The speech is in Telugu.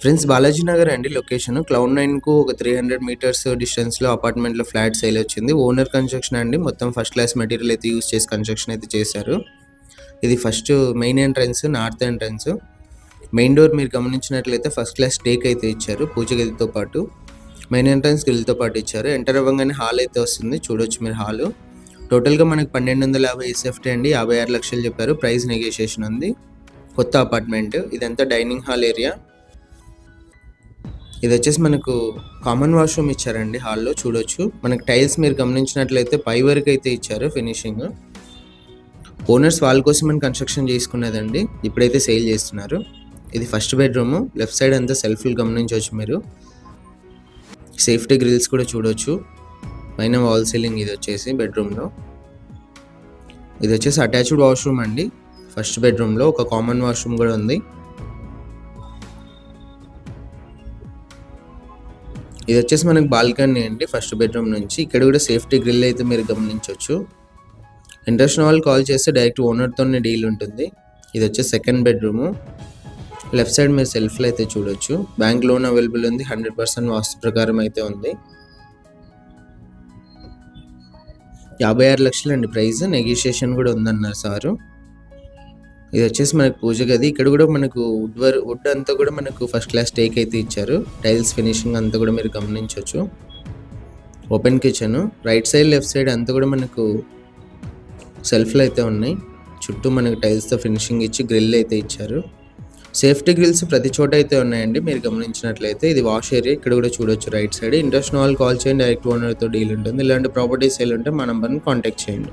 ఫ్రెండ్స్ బాలాజీ నగర్ అండి లొకేషన్. క్లౌడ్ నైన్కు ఒక త్రీ హండ్రెడ్ మీటర్స్ డిస్టెన్స్లో అపార్ట్మెంట్లో ఫ్లాట్ సేల్ వచ్చింది. ఓనర్ కన్స్ట్రక్షన్ అండి. మొత్తం ఫస్ట్ క్లాస్ మెటీరియల్ అయితే యూస్ చేసి కన్స్ట్రక్షన్ అయితే చేశారు. ఇది first main entrance north entrance main door మీరు గమనించినట్లయితే ఫస్ట్ క్లాస్ టేక్ అయితే ఇచ్చారు పూజ గదితో పాటు. మెయిన్ ఎంట్రన్స్ గిల్తో పాటు ఇచ్చారు. ఎంటర్ అవ్వగానే హాల్ అయితే వస్తుంది. చూడొచ్చు మీరు హాల్ టోటల్గా మనకి పన్నెండు వందల యాభై ఎస్ఎఫ్టీ అండి. యాభై ఆరు లక్షలు చెప్పారు. ప్రైస్ నెగోషియేషన్ ఉంది. కొత్త అపార్ట్మెంట్ ఇదంతా డైనింగ్ హాల్ ఏరియా ఇది వచ్చేసి మనకు కామన్ వాష్రూమ్ ఇచ్చారండి హాల్లో చూడొచ్చు. మనకి టైల్స్ మీరు గమనించినట్లయితే పై వరకు అయితే ఇచ్చారు ఫినిషింగ్ ఓనర్స్ వాళ్ళ కోసమని కన్స్ట్రక్షన్ చేసుకున్నదండి. ఇప్పుడైతే సేల్ చేస్తున్నారు. ఇది ఫస్ట్ బెడ్రూమ్ లెఫ్ట్ సైడ్ అంతా సెల్ఫ్లు గమనించవచ్చు మీరు. సేఫ్టీ గ్రిల్స్ కూడా చూడొచ్చు. పైన వాల్ సీలింగ్ ఇది వచ్చేసి బెడ్రూమ్లో ఇది వచ్చేసి అటాచ్డ్ వాష్రూమ్ అండి. ఫస్ట్ బెడ్రూమ్లో ఒక కామన్ వాష్రూమ్ కూడా ఉంది. ఇది వచ్చేసి మనకి బాల్కనీ అండి ఫస్ట్ బెడ్రూమ్ నుంచి. ఇక్కడ కూడా సేఫ్టీ గ్రిల్ అయితే మీరు గమనించవచ్చు ఇంట్రెస్ట్ వాళ్ళు కాల్ చేస్తే డైరెక్ట్ ఓనర్తోనే డీల్ ఉంటుంది. ఇది వచ్చేసి సెకండ్ బెడ్రూము లెఫ్ట్ సైడ్ మీరు సెల్ఫ్లో అయితే చూడొచ్చు. బ్యాంక్ లోన్ అవైలబుల్ ఉంది హండ్రెడ్ పర్సెంట్ వాస్తు ప్రకారం అయితే ఉంది. యాభై ఆరు లక్షలు అండి ప్రైస్. నెగోషియేషన్ కూడా ఉందన్నారు సారు. ఇది వచ్చేసి మనకు పూజ గది. ఇక్కడ కూడా మనకు వుడ్ వర్ వుడ్ అంతా కూడా మనకు ఫస్ట్ క్లాస్ టేక్ అయితే ఇచ్చారు. టైల్స్ ఫినిషింగ్ అంతా కూడా మీరు గమనించవచ్చు open kitchen right side left side అంతా కూడా మనకు సెల్ఫ్లు అయితే ఉన్నాయి. చుట్టూ మనకు టైల్స్తో ఫినిషింగ్ ఇచ్చి గ్రిల్ అయితే ఇచ్చారు. సేఫ్టీ గ్రిల్స్ ప్రతి చోట అయితే ఉన్నాయండి. మీరు గమనించినట్లయితే ఇది వాష్ ఏరియా ఇక్కడ కూడా చూడొచ్చు రైట్ సైడ్ ఇంట్రెస్ట్ వాళ్ళు కాల్ చేయండి. డైరెక్ట్ ఓనర్తో డీల్ ఉంటుంది. ఇలాంటి ప్రాపర్టీస్ సేల్ ఉంటే మా నెంబర్ని కాంటాక్ట్ చేయండి.